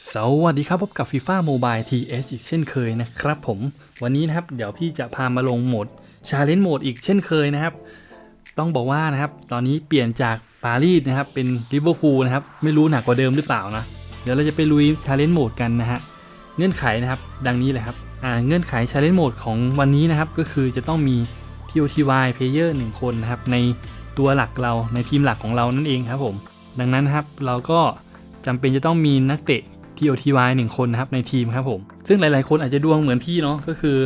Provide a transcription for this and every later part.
สวัสดีครับพบกับ FIFA Mobile TS อีกเช่นเคยนะครับผมวันนี้นะครับเดี๋ยวพี่จะพามาลงโหมด Challenge Mode อีกเช่นเคยนะครับ ต้องบอกว่านะครับตอนนี้เปลี่ยนจากปารีสนะครับเป็นลิเวอร์พูลนะครับไม่รู้หนักกว่าเดิมหรือเปล่านะเดี๋ยวเราจะไปลุย Challenge Mode กันนะฮะเงื่อนไขนะครับดังนี้เลยครับอ่าเงื่อนไข Challenge Mode ของวันนี้นะครับก็คือจะต้องมี TOTY Player 1 คนนะครับในตัวหลักเราในทีมหลักของเรานั่นเองครับผมดังนั้นนะครับเราก็จำเป็นจะต้องมีนักเตะ TOTY หนึ่งคนนะครับในทีมครับผม ซึ่งหลายๆ คนอาจจะดวงเหมือนพี่เนาะก็คือ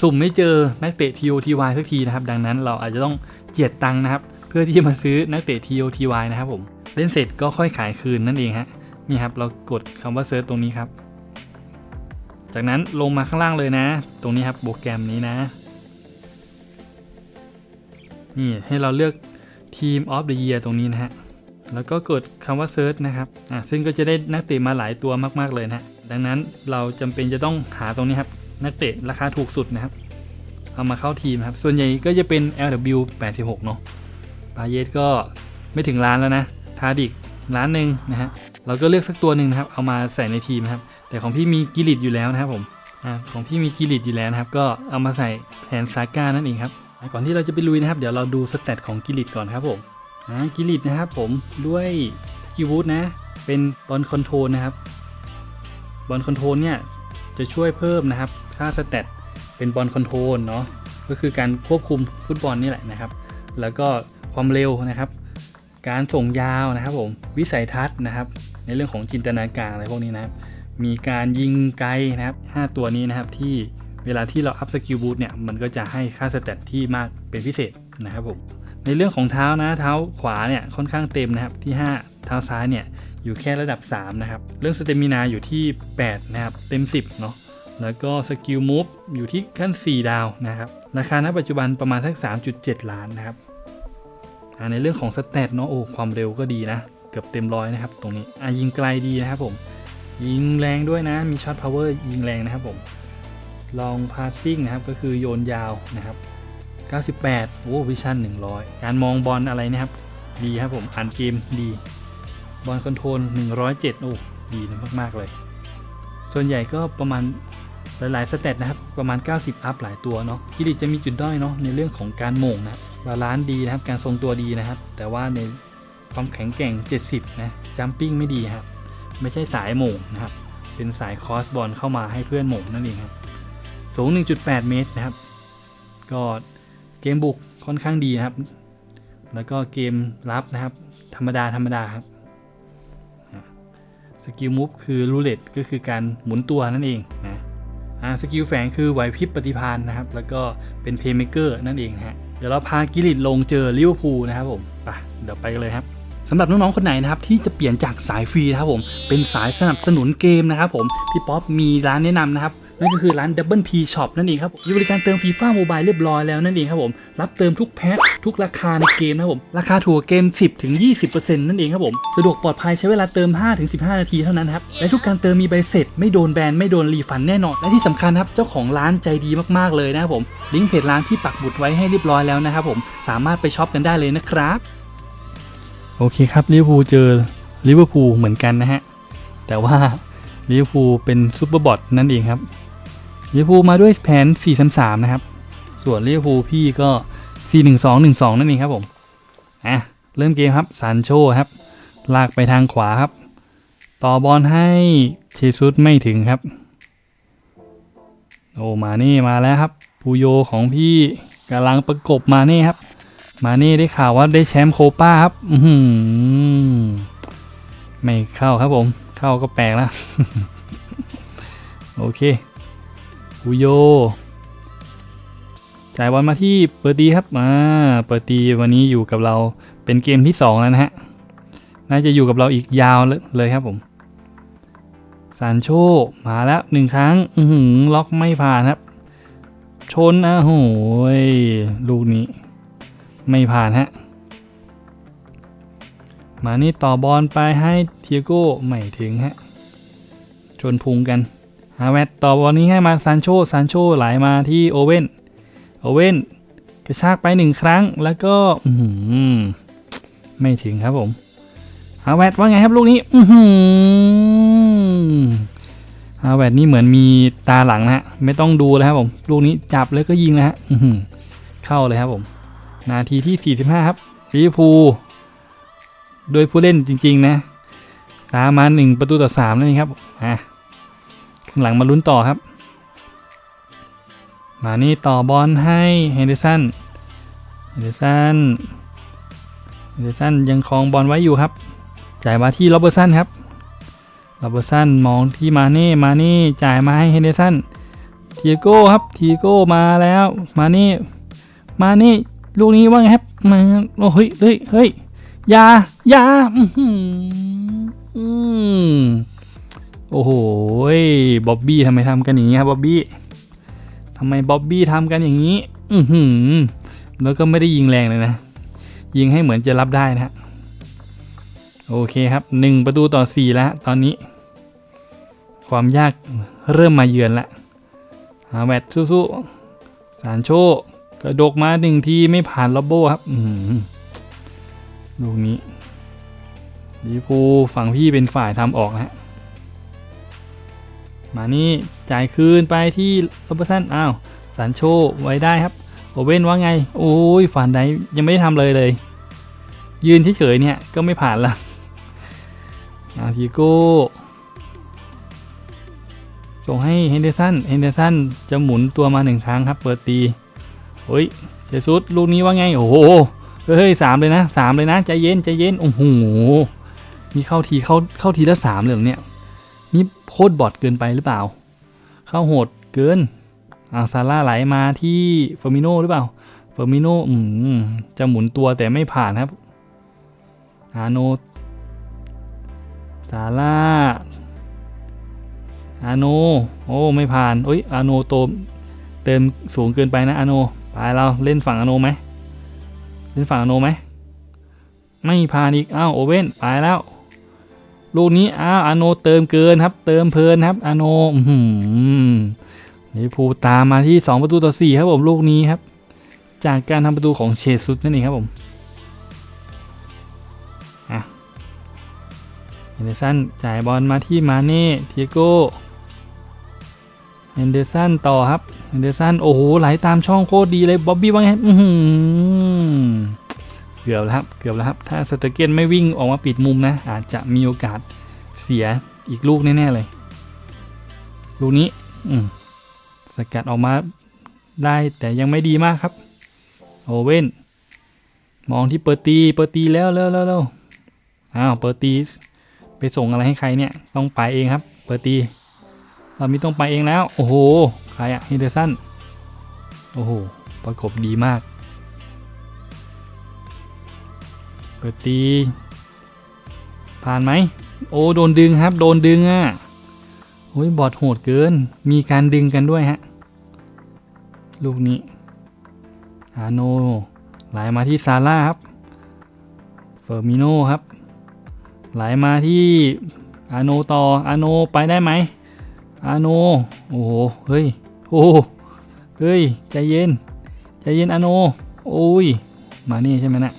สุ่มไม่เจอนักเตะ TOTY สักทีนะครับ ดังนั้นเราอาจจะต้องเจียดตังค์นะครับ เพื่อที่จะมาซื้อนักเตะ TOTY นะครับผม เล่นเสร็จก็ค่อยขายคืนนั่นเองฮะนี่ครับเรากดคำว่าเซิร์ชตรงนี้ครับ จากนั้นลงมาข้างล่างเลยนะ ตรงนี้ครับโปรแกรมนี้นะนี่ให้เราเลือก Team of the Year ตรงนี้นะฮะ แล้วก็กดคำว่า Search นะครับอ่าซึ่งก็จะได้นักเตะมาหลายตัวมาก ๆ เลยนะฮะดังนั้นเราจำเป็นจะต้องหาตรงนี้ครับ นักเตะราคาถูกสุดนะครับ เอามาเข้าทีมครับ ส่วนใหญ่ก็จะเป็น LW 86 เนาะปาเยสก็ไม่ถึงล้านแล้วนะ ทาดิกล้านหนึ่งนะฮะ เราก็เลือกสักตัวหนึ่งนะครับ เอามาใส่ในทีมนะครับ แต่ของพี่มีกิลิตอยู่แล้วนะครับผมอ่าของพี่มีกิลิตอยู่แล้วนะครับ ก็เอามาใส่แทนซาก้านั่นเองครับ ก่อนที่เราจะไปลุยนะครับ เดี๋ยวเราดูสเตตของกิลิตก่อนครับผม กิลิตนะครับผมด้วยสกิลบูทนะ เป็นบอลคอนโทรลนะครับบอลคอนโทรลเนี่ยจะช่วยเพิ่มนะครับ ค่าสเตตเป็นบอลคอนโทรลเนาะก็คือการควบคุมฟุตบอลนี่แหละนะครับ แล้วก็ความเร็วนะครับ การส่งยาวนะครับผมวิสัยทัศน์นะครับ ในเรื่องของจินตนาการอะไรพวกนี้นะครับ มีการยิงไกลนะครับ 5 ตัวนี้นะครับที่เวลาที่เราอัพสกิลบูทเนี่ยมันก็จะให้ค่าสเตตที่มากเป็นพิเศษนะครับผม ในเรื่องของเท้านะเท้าขวาเนี่ยค่อนข้างเต็มนะครับที่ 5 เท้าซ้ายเนี่ยอยู่แค่ระดับ 3 นะครับ เรื่องสเตมินาอยู่ที่ 8 นะครับ เต็ม 10 เนาะแล้วก็สกิลมูฟอยู่ที่ขั้น 4 ดาวนะครับ ราคาณปัจจุบันประมาณสัก3.7 ล้านนะครับในเรื่องของสเตตเนาะโอ้ความเร็วก็ดีนะ เกือบเต็มร้อยนะครับ ตรงนี้อ่ายิงไกลดีนะครับผม ยิงแรงด้วยนะ มีช็อตพาวเวอร์ยิงแรงนะครับผมลองพาสซิ่งนะครับก็คือโยนยาวนะครับ 98 โอ้วิชั่น 100 การมองบอลอะไรนะครับ ดีครับผม อ่านเกมดี บอลคอนโทรล 107 โอ้ ดีมากๆเลย ส่วนใหญ่ก็ประมาณหลายๆสเตตนะครับ ประมาณ 90 อัพหลายตัวเนาะกิริจะมีจุดด้อยเนาะในเรื่องของการโหม่งนะบาลานซ์ดีนะครับ การทรงตัวดีนะครับ แต่ว่าในความแข็งแกร่ง 70 นะ จัมปิ้งไม่ดีครับ ไม่ใช่สายโหม่งนะครับ เป็นสายคอสบอลเข้ามาให้เพื่อนโหม่งนั่นเองครับ สูง 1.8 เมตรนะครับ ก็ เกมบุกค่อนข้างดีนะครับ แล้วก็เกมรับนะครับ ธรรมดาธรรมดาครับสกิลมูฟคือรูเล็ตก็คือการหมุนตัวนั่นเองนะสกิลแฝงคือไหวพริบปฏิพานนะครับ แล้วก็เป็นเพย์เมเกอร์นั่นเองฮะเดี๋ยวเราพากิริตลงเจอลิเวอร์พูลนะครับผมไปเดี๋ยวไปกันเลยครับสำหรับน้องๆคนไหนนะครับที่จะเปลี่ยนจากสายฟรีนะครับผมเป็นสายสนับสนุนเกมนะครับผมพี่ป๊อปมีร้านแนะนำนะครับ นั่นก็คือร้าน Double P Shop นั่นเองครับมีบริการเติมฟีฟ่าโมบายเรียบร้อยแล้วนั่นเองครับผมรับเติมทุกแพ็คทุกราคาในเกมนะครับผมราคาถูกเกม 10ถึง20%นั่นเองครับผมสะดวกปลอดภัยใช้เวลาเติม 5 ถึง 15 นาทีเท่านั้นครับและทุกการเติมมีใบเสร็จ ไม่โดนแบนไม่โดนรีฟันแน่นอน และที่สำคัญครับเจ้าของร้านใจดีมากๆเลยนะครับผมลิงก์เพจร้านที่ปักบุดไว้ให้เรียบร้อยแล้วนะครับผมสามารถไปช็อปกันได้เลยนะครับโอเคครับลิเวอร์พูลเจอลิเวอร์พูลเหมือนกันนะฮะแต่ว่าลิเวอร์พูลเป็นซูเปอร์บอทนั่นเองครับ ลิเวอร์พูลมาด้วยแผน 4-3-3 นะครับ ส่วนลิเวอร์พูลพี่ก็ 4-1-2-1-2 นั่นเองครับผม อะ เริ่มเกมครับซานโชครับ ลากไปทางขวาครับ ต่อบอลให้เชซุสไม่ถึงครับ โอ้ มาเน่มาแล้วครับปูโยของพี่กำลังประกบมาเน่ครับ มาเน่ได้ข่าวว่าได้แชมป์โคป้าครับอืไม่เข้าครับผม เข้าก็แปลกแล้ว โอเค ปูโย จ่ายบอลมาที่เปิดตีครับมาเปิดตีวันนี้อยู่กับเราเป็นเกมที่ 2 แล้วนะฮะ น่าจะอยู่กับเราอีกยาวเลยครับผมซานโชมาแล้วหนึ่งครั้ง อืล็อกไม่ผ่านครับ ชนอะโหยลูกนี้ ไม่ผ่านฮะ มานี่ต่อบอลไปให้เทียโก้ ไม่ถึงฮะ ชนพุงกัน ฮาแวตต่อบอลนี้ให้มาซานโชซานโชไหลมาที่โอเว่นโอเว่นกระชากไปหนึ่งครั้งแล้วก็ไม่ถึงครับผมฮาแวตว่าไงครับลูกนี้อืฮาวเวิร์ดนี่เหมือนมีตาหลังนะฮะไม่ต้องดูแล้วครับผม ลูกนี้จับแล้วก็ยิงแล้วฮะเข้าเลยครับผม นาทีที่ 45 ครับลิเวอร์พูลโดยผู้เล่นจริง ๆ นะ ตามมา1ประตูต่อ3นั่นเองครับอะ หลังมาลุ้นต่อครับ มานี่ต่อบอลให้เฮนเดอร์สัน เฮนเดอร์สัน เฮนเดอร์สันยังครองบอลไว้อยู่ครับ จ่ายมาที่โรเบอร์สันครับ โรเบอร์สันมองที่มาเน่ มานี่จ่ายมาให้เฮนเดอร์สันเทียโก้ครับเทียโก้มาแล้ว มานี่มานี่ลูกนี้ว่าไงครับมาโอ้เฮ้ยเฮ้ยเฮ้ยยายาอืม โอ้โหบ๊อบบี้ทำไมทำกันอย่างนี้ครับบ๊อบบี้ทำไมบ๊อบบี้ทำกันอย่างนี้ อือหือ แล้วก็ไม่ได้ยิงแรงเลยนะ ยิงให้เหมือนจะรับได้นะ โอเคครับหนึ่งประตูต่อสี่แล้ว ตอนนี้ ความยากเริ่มมาเยือนละฮาแวดสู้ๆ สารโชกระดกมาหนึ่งทีไม่ผ่านล็อบโบครับ อืลูกนี้ดีพูฝั่งพี่เป็นฝ่ายทำออกนะฮะ มานี่จ่ายคืนไปที่โรเบอร์สันอ้าวสารโชไว้ได้ครับโอเว่นว่าไง โอ้ยฝันใดยังไม่ได้ทำเลยเลย ยืนเฉยๆเนี่ยก็ไม่ผ่านละอาทิโก้ส่งให้เฮนเดอร์สันเฮนเดอร์สันจะหมุนตัวมาหนึ่งครั้งครับ เปิดตีเฮ้ยเจสุสลูกนี้ว่าไง โอ้โหเฮ้ยสามเลยนะสามเลยนะใจเย็นใจเย็นโอ้โหมีเข้าทีเข้าเข้าทีละสามเลยเหรอเนี่ย นี่โคตรบอดเกินไปหรือเปล่า เข้าโหดเกินอาซาร่าไหลมาที่เฟอร์มิโนหรือเปล่า เฟอร์มิโนอืมจะหมุนตัวแต่ไม่ผ่านครับ อาโนซาร่า อาโน โอ้ ไม่ผ่านโอ้ย อาโนโตมเติมสูงเกินไปนะอาโน ไปเราเล่นฝั่งอาโนไหม เล่นฝั่งอาโนไหม ไม่ผ่านอีก อ้าวโอเว่นไปแล้ว ลูกนี้อ้าวอาโนเติมเกินครับ เติมเพลินครับอาโนอือหือลิเวอร์พูลตามมาที่ 2 ประตูต่อ 4 ครับผมลูกนี้ครับ จากการทำประตูของเชซุสนั่นเองครับผมเฮนเดอร์สันจ่ายบอลมาที่มาเน่เทียโก้เฮนเดอร์สันต่อครับเฮนเดอร์สันโอ้โหไหลตามช่องโคตรดีเลยบ๊อบบี้ว่าไงอื้อหือ เกือบแล้วครับเกือบแล้วครับ ถ้าสเตเกนไม่วิ่งออกมาปิดมุมนะ อาจจะมีโอกาสเสียอีกลูกแน่ๆเลย ลูกนี้อืมสกัดออกมาได้แต่ยังไม่ดีมากครับ โอเว่น มองที่เปิดตีเปิดตีแล้วแล้วแล้วแล้วอ้าวเปิดตีไปส่งอะไรให้ใครเนี่ย ต้องไปเองครับ เปิดตีเรามีต้องไปเองแล้ว โอ้โห ใครอะฮิเดอร์สัน โอ้โห ประกบดีมาก เปิดตี ผ่านไหม โอ้โดนดึงครับ โดนดึงอะ่ะโอ้ยบอดโหดเกิน มีการดึงกันด้วยฮะ ลูกนี้อาโนไหลมาที่ซาร่าครับ เฟอร์มิโนครับ ไหลมาที่อาโนต่ออาโนไปได้ไหมอาโน โอ้โห เฮ้ย โอ้เฮ้ย ใจเย็น ใจเย็นอาโน โอ้ย มานี่ใช่ไหมนะ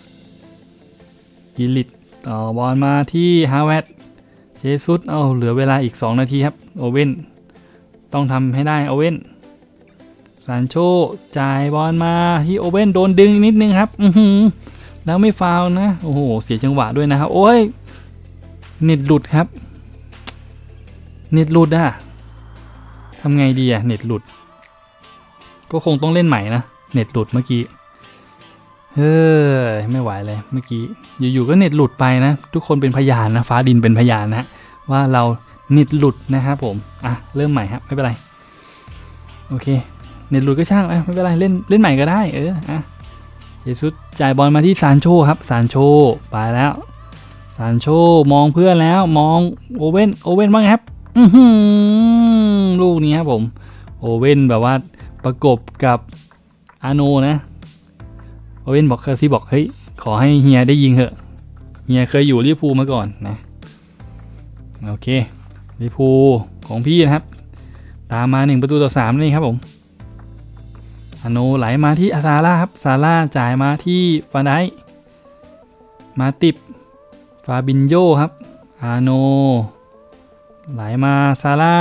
กิลิตต่อบอลมาที่ฮาวเวดเจสุสเอาเหลือเวลาอีก 2 นาทีครับ โอเว่น ต้องทำให้ได้โอเว่นซานโชจ่ายบอลมาที่โอเว่นโดนดึงนิดนึงครับ อือหือแล้วไม่ฟาวนะ โอ้โห เสียจังหวะด้วยนะครับ โอ้ย เน็ตหลุดครับ เน็ตหลุดอะทำไงดีอะเน็ตหลุด ก็คงต้องเล่นใหม่นะ เน็ตหลุดเมื่อกี้ เฮ้ยไม่ไหวเลยเมื่อกี้อยู่ๆก็เน็ตหลุดไปนะ ทุกคนเป็นพยานนะฟ้าดินเป็นพยานนะว่าเราเน็ตหลุดนะครับผมอะเริ่มใหม่ครับไม่เป็นไรโอเคเน็ตหลุดก็ช่างไม่เป็นไรเล่นเล่นใหม่ก็ได้เอออะเจสุสจ่ายบอลมาที่ซานโชครับซานโชไปแล้วซานโชมองเพื่อนแล้วมองโอเว่นโอเว่นว่างครับอือหือลูกนี้ครับผมโอเว่นแบบว่าประกบกับอาโนนะ โอเว่นบอกเคอร์ซี่บอกเฮ้ยขอให้เฮียได้ยิงเถอะเฮียเคยอยู่ลิพูมาก่อนนะโอเคลิพูของพี่นะครับ ตามมาหนึ่งประตูต่อสามนี่ครับผมอาโนไหลมาที่อาซาร่าครับซาร่าจ่ายมาที่ฟานไดมาติบฟาบินโยครับอาโน ไหลมาซาร่า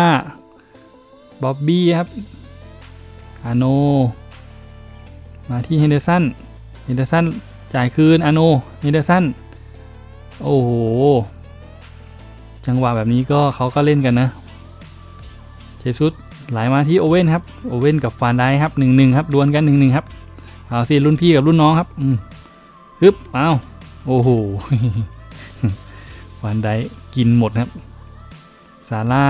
บ๊อบบี้ครับอาโน มาที่เฮนเดอร์สัน นเดอร์สันจ่ายคืนอโนเฮนเดอร์สันโอ้โห จังหวะแบบนี้ก็เขาก็เล่นกันนะ เจสุสไหลมาที่โอเว่นครับ โอเว่นกับฟานได้ครับหนึ่งหนึ่งครับดวลกันหนึ่งหนึ่งครับ เอาสิรุ่นพี่กับรุ่นน้องครับ อืมฮึบเอาโอ้โหฟานได้กินหมดครับ ซาร่า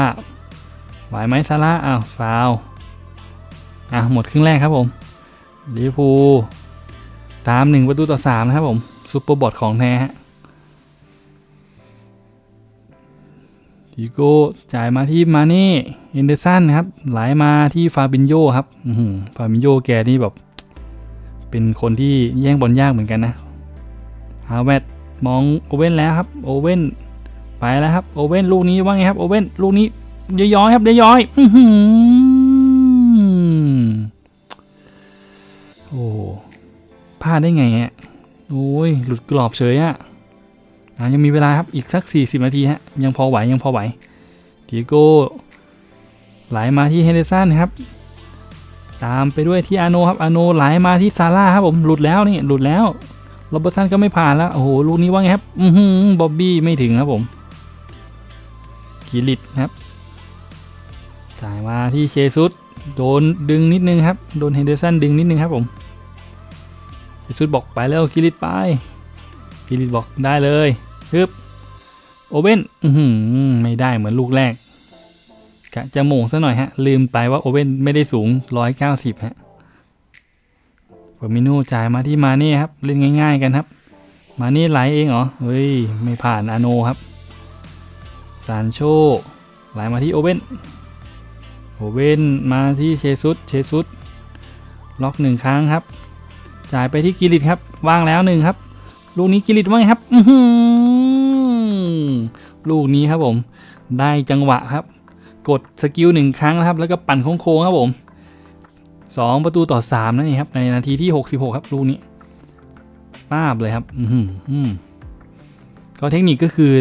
ไหวไหมซาร่าอ้าวฟาวอะหมดครึ่งแรกครับผมลิเวอร์พู ตาม 1 ประตูต่อ 3 นะครับผมซูเปอร์บอทของแท้ฮะดิโก้จ่ายมาที่มาเน่เอนเดอร์สันครับ ไหลมาที่ฟาบินโยครับฟาบินโยแกนี่แบบ เป็นคนที่แย่งบอลยากเหมือนกันนะฮาวเวดมองโอเว่นแล้วครับ โอเว่นไปแล้วครับ โอเว่นลูกนี้ว่าไงครับ โอเว่นลูกนี้ย้อยๆครับย้อยๆอื้อหือโอ้ พลาดได้ไงฮะโอ้ยหลุดกรอบเฉยอะอะยังมีเวลาครับอีกสัก 40 นาทีฮะยังพอไหวยังพอไหวทีโก้ไหลมาที่เฮนเดอร์สันครับ ตามไปด้วยที่อาโนครับอาโนไหลมาที่ซาร่าครับผมหลุดแล้วนี่หลุดแล้วโรเบอร์ตสันก็ไม่ผ่านแล้วโอ้โหลูกนี้ว่าไงครับอือหือบ๊อบบี้ไม่ถึงครับผมกิลิตครับจ่ายมาที่เชซุสโดนดึงนิดนึงครับ โดนเฮนเดอร์สันดึงนิดนึงครับผม เชซุสบอกไปแล้วกิลิตไปกิลิตบอกได้เลยฮึบโอเว่นไม่ได้เหมือนลูกแรกกะจะโมงซะหน่อยฮะ ลืมไปว่าโอเว่นไม่ได้สูง 190 ฮะเฟอร์มิโนจ่ายมาที่มาเน่ครับ เล่นง่าย ๆ กันครับ มาเน่ไหลเองเหรอ เฮ้ย ไม่ผ่านอาโนครับซานโชไหลมาที่โอเว่นโอเว่นมาที่เชซุสเชซุสล็อกหนึ่งครั้งครับ จ่ายไปที่กิริตครับว่างแล้วหนึ่งครับ ลูกนี้กิริตว่าไงครับลูกนี้ครับผม ได้จังหวะครับ กดสกิลหนึ่งครั้งนะครับ แล้วก็ปั่นโค้งๆครับผมสองประตูต่อสามนั่นเองครับ ในนาทีที่66ครับ ลูกนี้ป้าบเลยครับ อืมก็เทคนิคก็คือ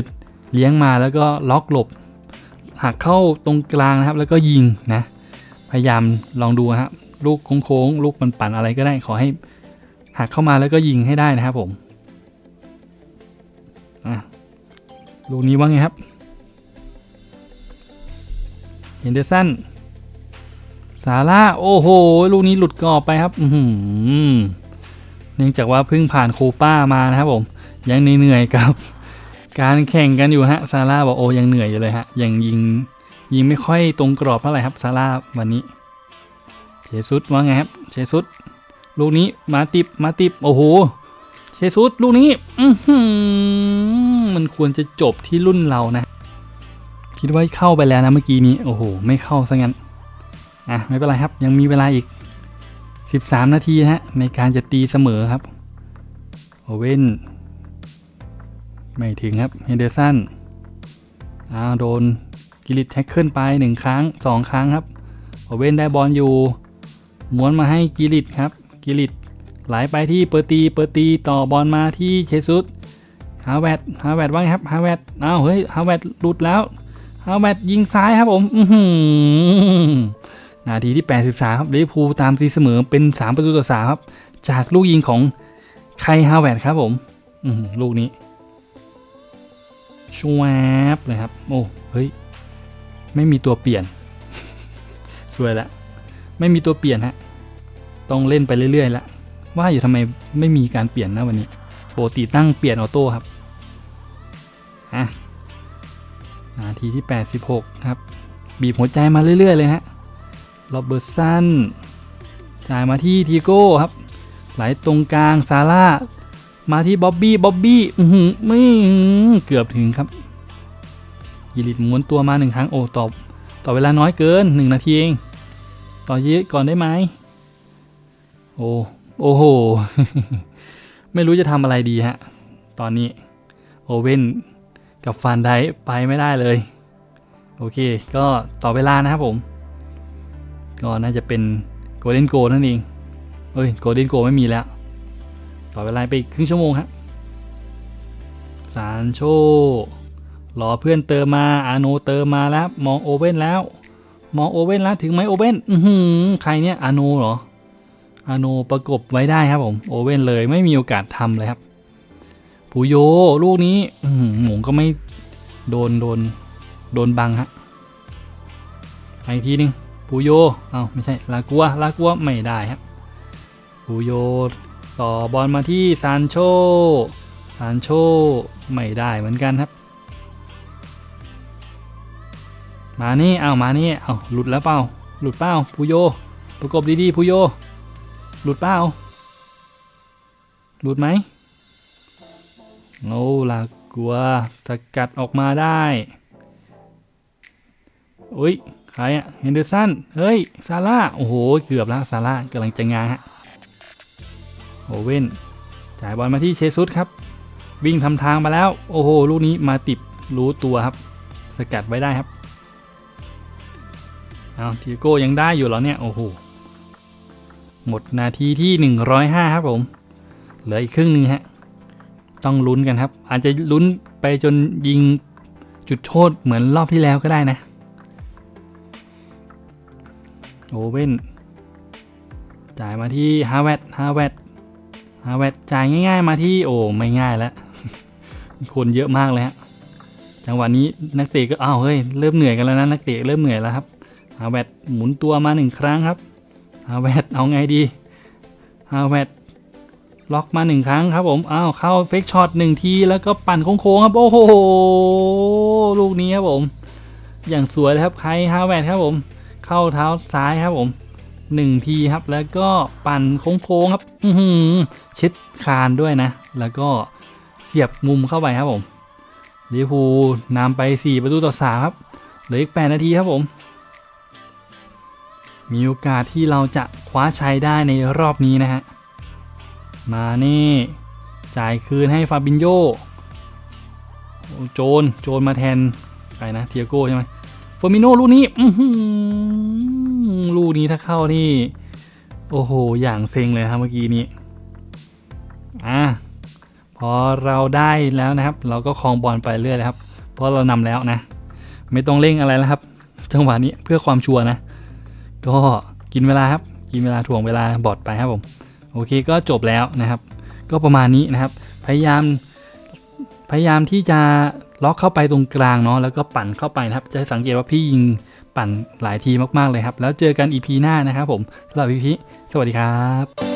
เลี้ยงมาแล้วก็ล็อกหลบหักเข้าตรงกลางนะครับ แล้วก็ยิงนะ พยายามลองดูครับลูกโค้งๆลูกปั่นๆอะไรก็ได้ขอให้ หักเข้ามาแล้วก็ยิงให้ได้นะครับผมลูกนี้ว่าไงครับเฮนเดอร์สันซาร่าโอ้โห ลูกนี้หลุดกรอบไปครับเนื่องจากว่าเพิ่งผ่านโคป้ามานะครับผม ยังเหนื่อยๆกับ การแข่งกันอยู่ฮะซาร่าบอกโอ้ยังเหนื่อยอยู่เลยฮะ ยังยิงยิงไม่ค่อยตรงกรอบเท่าไหร่ครับซาร่าวันนี้เชซุสว่าไงครับเชซุส ลูกนี้มาติบมาติบโอ้โหเชซุสลูกนี้มันควรจะจบที่รุ่นเรานะ คิดว่าเข้าไปแล้วนะเมื่อกี้นี้ โอ้โห ไม่เข้าซะงั้น อะ ไม่เป็นไรครับ ยังมีเวลาอีก 13 นาทีฮะ ในการจะตีเสมอครับ โอเว่น ไม่ถึงครับเฮนเดอร์สันอ้าวโดนกิลิตแท็กเกิลไป 1 ครั้ง 2 ครั้งครับ โอเว่นได้บอลอยู่ ม้วนมาให้กิลิตครับ กิลิตไหลไปที่เปอร์ตีเปอร์ตีต่อบอลมาที่เชซุสฮาวเวดฮาวเวดว่าไงครับฮาวเวดอ้าวเฮ้ยฮาวเวดหลุดแล้วฮาวเวดยิงซ้ายครับผมอืนาทีที่ 83 ครับลิเวอร์พูลตามตีเสมอเป็น 3 ประตูต่อ3ครับ จากลูกยิงของไคฮาวเวดครับผมอืลูกนี้ชวบเลยครับ โอ้เฮ้ย ไม่มีตัวเปลี่ยน สวยละ ไม่มีตัวเปลี่ยนฮะ ต้องเล่นไปเรื่อยๆละว่าอยู่ทำไมไม่มีการเปลี่ยนนะวันนี้ปกติตั้งเปลี่ยนออโต้ครับอะนาทีที่ 86 ครับ บีบหัวใจมาเรื่อย ๆ เลยฮะโรเบิร์ตสันจ่ายมาที่ทีโก้ครับ ไหลตรงกลางซาร่า มาที่บ๊อบบี้ บ๊อบบี้ อือหือไม่เกือบถึงครับ ยิริตม้วนตัวมาหนึ่งครั้งโอ้ตอบ ต่อเวลาน้อยเกินหนึ่งนาทีเอง ต่อเยอะก่อนได้ไหม โอ้โอ้โห ไม่รู้จะทำอะไรดีฮะ ตอนนี้ โอเว่นกับฟานไดไปไม่ได้เลย โอเค ก็ต่อเวลานะครับผม ก็น่าจะเป็นโกลเด้นโกนั่นเองเอ้ยโกลเด้นโกไม่มีแล้ว ต่อเวลาไปครึ่งชั่วโมงครับซานโชรอเพื่อนเติมมา อาโนเติมมาแล้ว มองโอเว่นแล้ว มองโอเว่นแล้ว ถึงไหมโอเว่น อือหือ ใครเนี่ย อาโนเหรอ อาโนประกบไว้ได้ครับผมโอเว่นเลยไม่มีโอกาสทำเลยครับปูโยลูกนี้หมงก็ไม่โดนโดนโดนบังฮะอีกทีนึงปูโยเอ้าไม่ใช่ลากัวลากัวไม่ได้ครับปูโยต่อบอลมาที่ซานโชซานโชไม่ได้เหมือนกันครับ มานี่เอามานี่เอาหลุดแล้วเปล่าหลุดเปล่าพูโยประกบดีๆพูโย หลุดเปล่าหลุดไหมโอ้ลากลัวสกัดออกมาได้อุ้ยใครอะเฮนเดอร์สัน เฮ้ย ซาร่า โอ้โห เกือบแล้ว ซาร่ากำลังจะงาฮะโอเว่น จ่ายบอลมาที่เชซุสครับ วิ่งทำทางมาแล้ว โอ้โห ลูกนี้มาติดรู้ตัวครับ สกัดไว้ได้ครับ เอาทีโก้ยังได้อยู่เหรอเนี่ย โอ้โห หมดนาทีที่ 105 ครับผม เหลืออีกครึ่งหนึงฮะ ต้องลุ้นกันครับ อาจจะลุ้นไปจนยิงจุดโทษเหมือนรอบที่แล้วก็ได้นะ โอเว่น จ่ายมาที่ฮาเวตฮาเวตฮาเวตจ่ายง่าย ๆ มาที่โอ้ไม่ง่ายแล้วคนเยอะมากเลยฮะ จังหวะนี้นักเตะก็อ้าวเฮ้ยเริ่มเหนื่อยกันแล้วนะนักเตะเริ่มเหนื่อยแล้วครับฮาเวตหมุนตัวมาหนึ่งครั้งครับาเวตเอาไงดีฮาเวตล็อกมาหนึ่งครั้งครับผม อ้าว เข้าเฟกช็อตหนึ่งที แล้วก็ปั่นโค้งๆครับ โอ้โห ลูกนี้ครับผม อย่างสวยเลยครับไฮฮาเวตครับผม เข้าเท้าซ้ายครับผมหนึ่งทีครับ แล้วก็ปั่นโค้งๆครับ อืชิดคานด้วยนะ แล้วก็เสียบมุมเข้าไปครับผมลิเวอร์พูลนำไป 4 ประตูต่อ3ครับ เหลืออีก 8 นาทีครับผม มีโอกาสที่เราจะคว้าชัยได้ในรอบนี้นะฮะ มานี่จ่ายคืนให้ฟาบินโยโจน โจนมาแทนใครนะเทียโก้ใช่ไหมเฟอร์มิโนลูกนี้ลูกนี้ถ้าเข้านี่ โอ้โห อย่างเซ็งเลยครับเมื่อกี้นี้ อะ พอเราได้แล้วนะครับ เราก็คลองบอลไปเรื่อยเลยครับ เพราะเรานำแล้วนะ ไม่ต้องเร่งอะไรแล้วครับ จังหวะนี้เพื่อความชัวร์นะ ก็กินเวลาครับกินเวลาถ่วงเวลาบอดไปครับผมโอเคก็จบแล้วนะครับ ก็ประมาณนี้นะครับ พยายามพยายามที่จะล็อกเข้าไปตรงกลางเนาะแล้วก็ปั่นเข้าไปนะครับ จะสังเกตว่าพี่ยิงปั่นหลายทีมากๆเลยครับ แล้วเจอกันอีพีหน้านะครับผมสำหรับพี่พีสวัสดีครับ